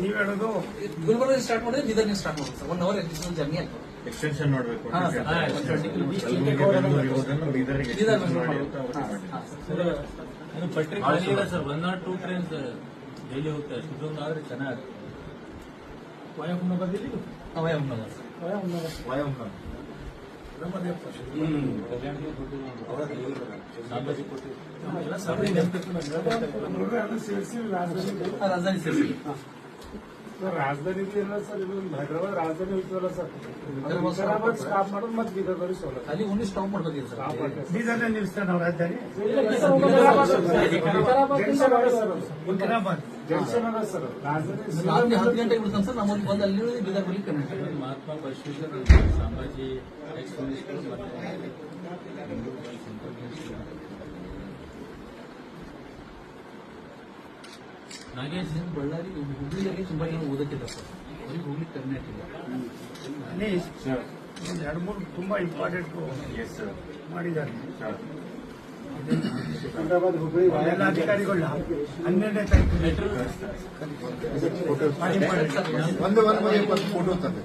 ನೀವ್ ಹೇಳೋದು ಗುಲ್ಬರ್ಗ ಸ್ಟಾರ್ಟ್ ಮಾಡಿದ್ರೆ ಬೀದರ್ನಿಂದ ಸ್ಟಾರ್ಟ್ ಮಾಡೋದು sir one hour existence journey ಆಗ್ತದೆ ಎಕ್ಸ್ಟೆನ್ಷನ್ ನೋಡಬೇಕು ಬೀದರ್. ಅಂತ ಪಟ್ರಿ sir one not two trains daily ಹೋಗ್ತಾರೆ ಇದೊಂದು ಆದ್ರೆ ಚೆನ್ನಾಗಿ. ವಯಸ್ಸಿನದಲ್ಲಿ ನಗರ್ ಉನ್ನತ ನಗರ್ ವಯಂನ. ಅದು ಸೇರಿಸಿ ರಾಜಧಾನಿ ಆ, ರಾಜಧಾನಿ ಸೇರಿಸಿ ರಾಜಧಾನಿ ಇಲ್ಲ ಸರ್ ಇದು ಹೈದರಾಬಾದ್ ರಾಜಧಾನಿ ಹೋಗ್ತೀವಲ್ಲ sir Hyderabad stop Hyderabad stop ಮಾಡೋದು ಮತ್ತೆ ಬೀದರ್ದವ್ರಿಗೆ ಸೌಲಭ್ಯ ಅಲ್ಲಿ ಓನ್ಲಿ ಸ್ಟಾಪ್ ಮಾಡ್ಬೇಕಿದೆ ಸರ್ ಬೀದರ್ನ ನಿಲ್ಲಿಸ್ತಾರೆ ನಾವು ರಾಜಧಾನಿ ಜಂಕ್ಷನ್ ಅದ ಸರ್ ರಾಜಧಾನಿ ರಾತ್ರಿ ಹತ್ತು ಗಂಟೆಗೆ ಬಿಡ್ತಾನೆ ಸರ್ ನಮ್ಮಲ್ಲಿ ಬಂದು ಅಲ್ಲಿ ಇಳಿದು ಬೀದರ್ ಬಳಿ ಕನೆಕ್ಟ್ ಮಹಾತ್ಮ ಬಸವೇಶ್ವರ ಸಂಭಾಜಿ ಎಕ್ಸ್ಪ್ರೆಸ್ ಮತ್ತೆ ನಾಗೇಶ್ ಬಳ್ಳಾರಿ ಹುಬ್ಳಿಯಾಗೆ ತುಂಬಾ ಜನ ಓದಕ್ಕಿಲ್ಲ ಸರ್ ಅವ್ರಿಗೆ ಹೋಗ್ಲಿಕ್ಕೆ ಕರ್ನಾಟಕ ಇಲ್ಲ ಅನೀಶ್ ಒಂದು ಎರಡು ಮೂರು ತುಂಬಾ important Yes, sir. Hubballi Sir. ಎಲ್ಲ ಅಧಿಕಾರಿಗಳನ್ನ ಹನ್ನೆರಡನೇ ತಾರೀಕು ಒಂದು ಒಂದು ಫೋಟೋ ತಂದೆ.